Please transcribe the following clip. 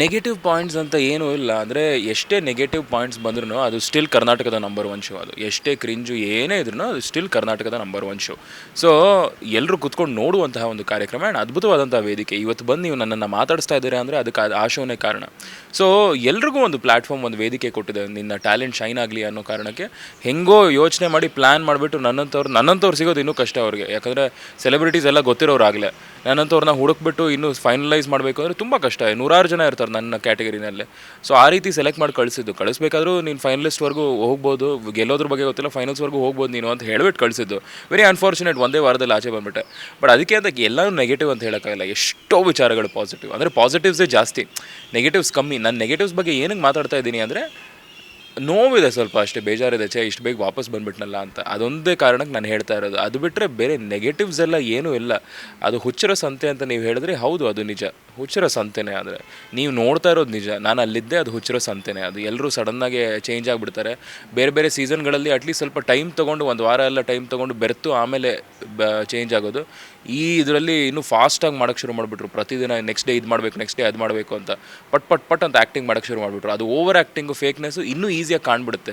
Negative points ಅಂತ ಏನೂ ಇಲ್ಲ. ಅಂದರೆ ಎಷ್ಟೇ ನೆಗೆಟಿವ್ ಪಾಯಿಂಟ್ಸ್ ಬಂದ್ರೂ ಅದು ಸ್ಟಿಲ್ ಕರ್ನಾಟಕದ ನಂಬರ್ ಒನ್ ಶೋ ಅದು. ಎಷ್ಟೇ ಕ್ರಿಂಜು ಏನೇ ಇದ್ರೂ ಅದು ಸ್ಟಿಲ್ ಕರ್ನಾಟಕದ ನಂಬರ್ ಒನ್ ಶೋ ಸೊ ಎಲ್ಲರೂ ಕುತ್ಕೊಂಡು ನೋಡುವಂತಹ ಒಂದು ಕಾರ್ಯಕ್ರಮ ಆ್ಯಂಡ್ ಅದ್ಭುತವಾದಂಥ ವೇದಿಕೆ. ಇವತ್ತು ಬಂದು ನೀವು ನನ್ನನ್ನು ಮಾತಾಡಿಸ್ತಾ ಇದ್ದೀರಾ ಅಂದರೆ ಅದಕ್ಕೆ ಅದು ಆ ಶೋನೇ ಕಾರಣ. ಸೊ ಎಲ್ರಿಗೂ ಒಂದು ಪ್ಲಾಟ್ಫಾರ್ಮ್ ಒಂದು ವೇದಿಕೆ ಕೊಟ್ಟಿದೆ. ನಿನ್ನ ಟ್ಯಾಲೆಂಟ್ ಶೈನ್ ಆಗಲಿ ಅನ್ನೋ ಕಾರಣಕ್ಕೆ ಹೆಂಗೋ ಯೋಚನೆ ಮಾಡಿ ಪ್ಲ್ಯಾನ್ ಮಾಡಿಬಿಟ್ಟು ನನ್ನಂಥವ್ರು ನನ್ನಂಥವ್ರು ಸಿಗೋದು ಇನ್ನೂ ಕಷ್ಟ ಅವ್ರಿಗೆ. ಯಾಕಂದರೆ ಸೆಲೆಬ್ರಿಟೀಸ್ ಎಲ್ಲ ಗೊತ್ತಿರೋರಾಗಲೇ ನನ್ನಂಥವ್ರನ್ನ ಹುಡುಕ್ಬಿಟ್ಟು ಇನ್ನೂ ಫೈನಲೈಸ್ ಮಾಡಬೇಕು ಅಂದರೆ ತುಂಬ ಕಷ್ಟ. ನೂರಾರು ಜನ ಇರ್ತಾರೆ ನನ್ನ ಕ್ಯಾಟಗರಿನಲ್ಲಿ ಸೊ ಆ ರೀತಿ ಸೆಲೆಕ್ಟ್ ಮಾಡಿ ಕಳಿಸಿದ್ದು. ಕಳಿಸ್ಬೇಕಾದ್ರೂ ನೀನು ಫೈನಲಿಸ್ಟ್ವರೆಗೂ ಹೋಗ್ಬೋದು. ಗೆಲ್ಲೋದ್ರ ಬಗ್ಗೆ ಗೊತ್ತಿಲ್ಲ ಫೈನಲ್ಸ್ವರೆಗೂ ಹೋಗ್ಬೋದು ನೀನು ಅಂತ ಹೇಳ್ಬಿಟ್ಟು ಕಳಿಸಿದ್ದು. ವೆರಿ ಅನ್ಫಾರ್ಚುನೇಟ್ ಒಂದೇ ವಾರದಲ್ಲಿ ಆಚೆ ಬಂದ್ಬಿಟ್ಟೆ. ಬಟ್ ಅದಕ್ಕೆ ಅಂತ ಎಲ್ಲನೂ ನೆಗೆಟಿವ್ ಅಂತ ಹೇಳೋಕ್ಕಾಗಲ್ಲ. ಎಷ್ಟೋ ವಿಚಾರಗಳು ಪಾಸಿಟಿವ್ ಅಂದರೆ ಪಾಸಿಟಿವ್ಸೇ ಜಾಸ್ತಿ. ನೆಗೆಟಿವ್ಸ್ ಕಮ್ಮಿ. ನಾನು ನೆಗೆಟಿವ್ಸ್ ಬಗ್ಗೆ ಏನಕ್ಕೆ ಮಾತಾಡ್ತಾ ಇದ್ದೀನಿ ಅಂದರೆ ನೋವಿದೆ ಸ್ವಲ್ಪ ಅಷ್ಟೇ, ಬೇಜಾರಿದೆ, ಛೇ, ಇಷ್ಟು ಬೇಗ ವಾಪಸ್ ಬಂದ್ಬಿಟ್ನಲ್ಲ ಅಂತ. ಅದೊಂದೇ ಕಾರಣಕ್ಕೆ ನಾನು ಹೇಳ್ತಾ ಇರೋದು. ಅದು ಬಿಟ್ಟರೆ ಬೇರೆ ನೆಗೆಟಿವ್ಸ್ ಎಲ್ಲ ಏನೂ ಇಲ್ಲ. ಅದು ಹುಚ್ಚರ ಸಂತೆ ಅಂತ ನೀವು ಹೇಳಿದ್ರೆ ಹೌದು, ಅದು ನಿಜ. ಹುಚ್ಚರ ಸಂತೆನೇ ಆದರೆ. ನೀವು ನೋಡ್ತಾ ಇರೋದು ನಿಜ. ನಾನು ಅಲ್ಲಿದ್ದೆ ಅದು ಹುಚ್ಚರ ಸಂತೆನೇ. ಅದು ಎಲ್ಲರೂ ಸಡನ್ನಾಗಿ ಚೇಂಜ್ ಆಗಿಬಿಡ್ತಾರೆ. ಬೇರೆ ಬೇರೆ ಸೀಸನ್ಗಳಲ್ಲಿ ಅಟ್ಲೀಸ್ಟ್ ಸ್ವಲ್ಪ ಟೈಮ್ ತೊಗೊಂಡು, ಒಂದು ವಾರ ಎಲ್ಲ ಟೈಮ್ ತೊಗೊಂಡು ಬೆರೆತು, ಆಮೇಲೆ ಚೇಂಜ್ ಆಗೋದು. ಈ ಇದರಲ್ಲಿ ಇನ್ನೂ ಫಾಸ್ಟಾಗಿ ಮಾಡೋಕ್ಕೆ ಶುರು ಮಾಡಿಬಿಟ್ರು. ಪ್ರತಿದಿನ ನೆಕ್ಸ್ಟ್ ಡೇ ಇದು ಮಾಡಬೇಕು ನೆಕ್ಸ್ಟ್ ಡೇ ಅದು ಮಾಡಬೇಕು ಅಂತ. ಪಟ್ ಪಟ್ ಪಟ್ ಅಂತ ಆ್ಯಕ್ಟಿಂಗ್ ಮಾಡೋಕ್ಕೆ ಶುರು ಮಾಡಿಬಿಟ್ರು. ಅದು ಓವರ್ ಆ್ಯಕ್ಟಿಂಗು ಫೇಕ್ನೆಸ್ಸು ಇನ್ನೂ ಈಸಿಯಾಗಿ ಕಾಣ್ಬಿಡುತ್ತೆ.